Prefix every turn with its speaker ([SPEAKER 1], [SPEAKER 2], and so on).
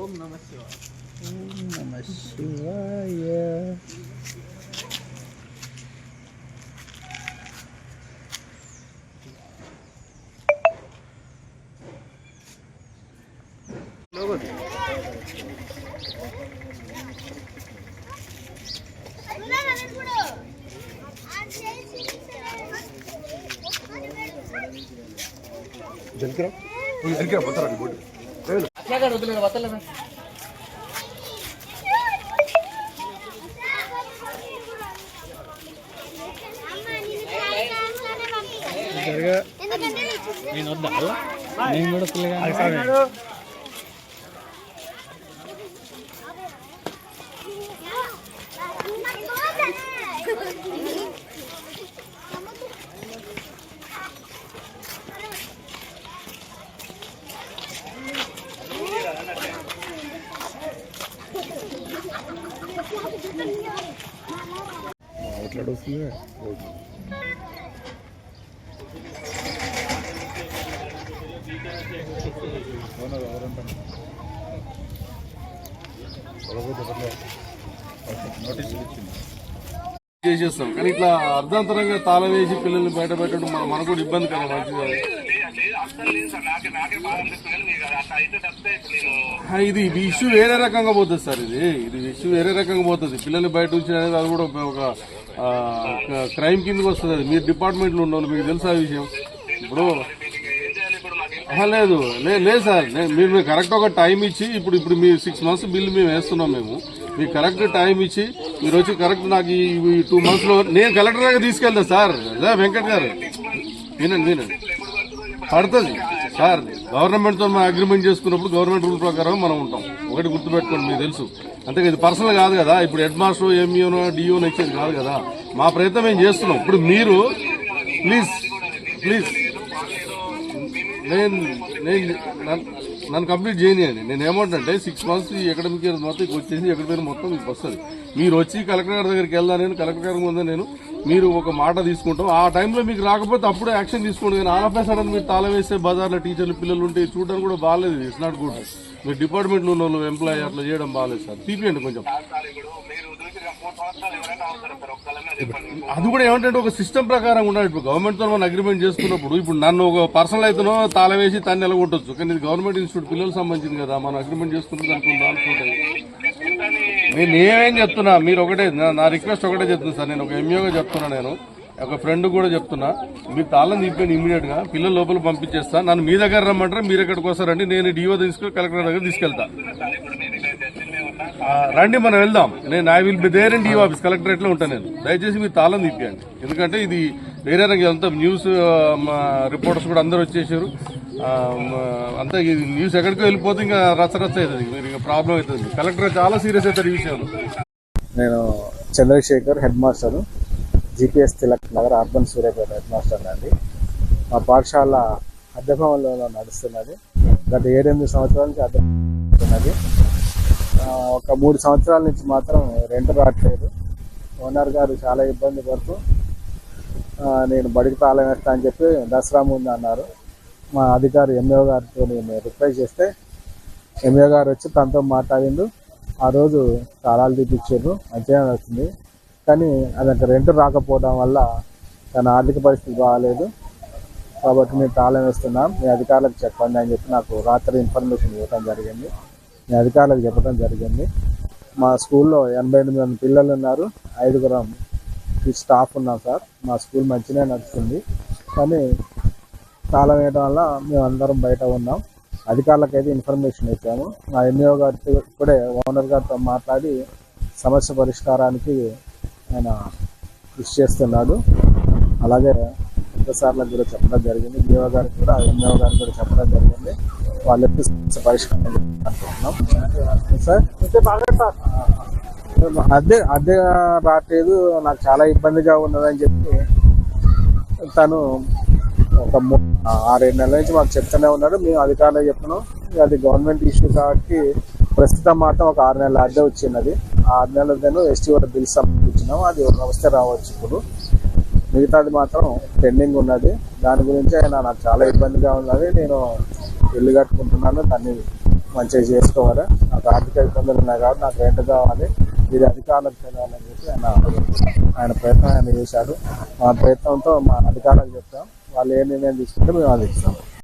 [SPEAKER 1] ओम नमः शिवाय
[SPEAKER 2] ओम नमः शिवाय जल गिरा जल गिरा बता रहा बोर्ड నేను వద్దా నేను కూడా పిల్లగా మాట్లాడొస్తుంది
[SPEAKER 3] చేసేస్తాం. కానీ ఇట్లా అర్ధాంతరంగా తాళం వేసి పిల్లల్ని బయట పెట్టడం మనకు కూడా ఇబ్బంది కదా మంచిది. ఇది ఇది ఇష్యూ వేరే రకంగా పోతుంది సార్ ఇది. ఇది ఇష్యూ వేరే రకంగా పోతుంది. పిల్లల్ని బయట ఉంచిన అనేది అది కూడా ఒక- క్రైమ్ కిందకి వస్తుంది అది. మీరు డిపార్ట్మెంట్లో ఉన్న మీకు తెలుసా ఆ విషయం? ఇప్పుడు లేదు. లేదు సార్. మీరు మీరు కరెక్ట్ ఒక టైం ఇచ్చి ఇప్పుడు ఇప్పుడు మీ సిక్స్ మంత్స్ బిల్ మేము వేస్తున్నాం మేము. మీకు కరెక్ట్ టైం ఇచ్చి మీరు వచ్చి కరెక్ట్ నాకు ఈ టూ మంత్స్లో నేను కలెక్టర్ దగ్గర తీసుకెళ్తాను సార్. వెంకట్ గారు. వినండి వినండి. పడుతుంది. సార్ గవర్నమెంట్తో మనం అగ్రిమెంట్ చేసుకున్నప్పుడు గవర్నమెంట్ రూల్ ప్రకారం మనం ఉంటాం. ఒకటి గుర్తుపెట్టుకోండి మీకు తెలుసు. అంతే ఇది పర్సనల్ కాదు కదా. ఇప్పుడు హెడ్ మాస్టర్ ఎంఈఓనో డిఓనో ఇచ్చేది కాదు కదా. మా ప్రయత్నం మేము చేస్తున్నాం. ఇప్పుడు మీరు ప్లీజ్ ప్లీజ్. నేను నేను నన్ను- కంప్లీట్ చేయనియండి. నేను ఏమంటే సిక్స్ మంత్స్ ఈ అకాడమిక్ ఇయర్ మొత్తం ఇక వచ్చేసి ఎక్కడ పోయిన మొత్తం మీకు వస్తుంది. మీరు వచ్చి కలెక్టర్ గారి దగ్గరికి వెళ్దా నేను కలెక్టర్ గారి ముందే నేను మీరు ఒక మాట తీసుకుంటాం. ఆ టైంలో మీకు రాకపోతే అప్పుడే యాక్షన్ తీసుకోండి. కానీ ఆల్ ఆఫ్ సడన్ మీరు తాళ వేస్తే బజార్లో టీచర్లు పిల్లలు ఉంటే చూడడానికి కూడా బాగాలేదు ఇట్స్ నాట్ గుడ్ మీరు డిపార్ట్మెంట్లో ఉన్న వాళ్ళు ఎంప్లాయీ అట్లా చేయడం బాగాలేదు సార్. తీపియండి కొంచెం. అది కూడా ఏమంటే ఒక సిస్టమ్ ప్రకారం ఉండాలి. ఇప్పుడు గవర్నమెంట్తో మనం అగ్రిమెంట్ చేసుకున్నప్పుడు ఇప్పుడు నన్ను ఒక పర్సనల్ అయితేనో తాళ వేసి తన్ని నిలగొట్టొచ్చు. కానీ ఇది గవర్నమెంట్ ఇన్స్టిట్యూట్ పిల్లలకు సంబంధించింది కదా. మనం అగ్రిమెంట్ చేసుకున్నది అనుకుంటా అనుకుంటాయి నేను నేనేం చెప్తున్నా మీరు ఒకటే నా- రిక్వెస్ట్ ఒకటే చెప్తున్నా సార్. నేను ఒక ఎంఈఓగా చెప్తున్నా నేను. ఒక ఫ్రెండ్ కూడా చెప్తున్నా. మీరు తాళం దింపాను ఇమీడియట్గా. పిల్లల లోపల పంపించేస్తా. నన్ను మీ దగ్గర రమ్మంటారా? మీరు ఎక్కడికి వస్తారండి? నేను డిఓ తీసుకుని కలెక్టర్ దగ్గర తీసుకెళ్తా. రండి మనం వెళ్దాం. నేను I will be there in DO office కలెక్టరేట్లో ఉంటాను నేను. దయచేసి మీరు తాళం తిప్పండి ఎందుకంటే ఇది వేరే రంగం. అంతా న్యూస్ రిపోర్టర్స్ కూడా అందరు వచ్చేసారు. అంతే ఇది న్యూస్ ఎక్కడికో వెళ్ళిపోతే ఇంకా రచ్చరచ్చ అవుతుంది. మీరు ఇంకా ప్రాబ్లం అవుతుంది. కలెక్టర్ చాలా సీరియస్ అవుతారు ఈ విషయంలో.
[SPEAKER 2] నేను Chandrashekar headmaster GPS Tilak Nagar urban Suryapet headmaster అండి. మా పాఠశాల అద్దెభవన్లో నడుస్తున్నది. గత ఏడెనిమిది సంవత్సరాల నుంచి అద్దె ఒక మూడు సంవత్సరాల నుంచి మాత్రం రెంట్ రావట్లేదు. ఓనర్ గారు చాలా ఇబ్బంది పడుతూ నేను బడికి తాళం వేస్తా అని చెప్పి దసరా ముందు అన్నారు. మా అధికారి ఎంఏఓ గారితో నేను రిక్వెస్ట్ చేస్తే ఎంఏ గారు వచ్చి తనతో మాట్లాడిండు. ఆ రోజు తాళాలు తీపిచ్చారు మంచిగా నడుస్తుంది. కానీ అతనికి రెంట్ రాకపోవడం వల్ల తన ఆర్థిక పరిస్థితి బాగాలేదు. కాబట్టి మేము తాళం వేస్తున్నాం. మీ అధికారులకు చెప్పండి అని చెప్పి నాకు రాత్రి ఇన్ఫర్మేషన్ ఇవ్వడం జరిగింది. మీ అధికారులకు చెప్పడం జరిగింది. మా స్కూల్లో ఎనభై ఎనిమిది మంది పిల్లలు ఉన్నారు. ఐదుగురం ఈ స్టాఫ్ ఉన్నాం సార్. మా స్కూల్ మంచిగా నడుస్తుంది. కానీ తాళం వేయడం వల్ల మేము అందరం బయట ఉన్నాం. అధికారులకు అయితే ఇన్ఫర్మేషన్ ఇచ్చాము. మా ఎంఈఓ గారితో ఇప్పుడే ఓనర్ గారితో మాట్లాడి సమస్య పరిష్కారానికి ఆయన కృషి చేస్తున్నాడు. అలాగే సార్లకు కూడా చెప్పడం జరిగింది. ఎంఈఓ గారికి కూడా ఎంఈఓ గారికి కూడా చెప్పడం జరిగింది. వాళ్ళు సమస్య పరిష్కారం అనుకుంటున్నాం సార్? అదే అదే రావట్లేదు. నాకు చాలా ఇబ్బందిగా ఉన్నదని చెప్పి తను ఒక ఆరేడు నెలల నుంచి మాకు చెప్తూనే ఉన్నాడు మేము అధికారులకు చెప్పినాం అది గవర్నమెంట్ ఇష్యూ కాబట్టి ప్రస్తుతం మాత్రం ఒక ఆరు నెలల అద్దె వచ్చినది ఆరు ఆరు నెలలను ఎస్టీ బిల్ సంబంధించినాం అది వస్తే రావచ్చు ఇప్పుడు. మిగతాది మాత్రం పెండింగ్ ఉన్నది. దాని గురించి ఆయన నాకు చాలా ఇబ్బందిగా ఉన్నది. నేను ఇల్లు కట్టుకుంటున్నాను. దాన్ని మంచిగా చేసుకోవాలి. నాకు ఆర్థిక ఇబ్బందులు ఉన్నాయి కాబట్టి నాకు రెంట్ కావాలి. ఇది అధికారులకు తెలియాలని చెప్పి ఆయన ఆయన ప్రయత్నం ఆయన చేశాడు. మా ప్రయత్నంతో మా అధికారులకు చెప్తాం. వాళ్ళు ఏమేమి తీసుకుంటే మేము అది ఇస్తాం.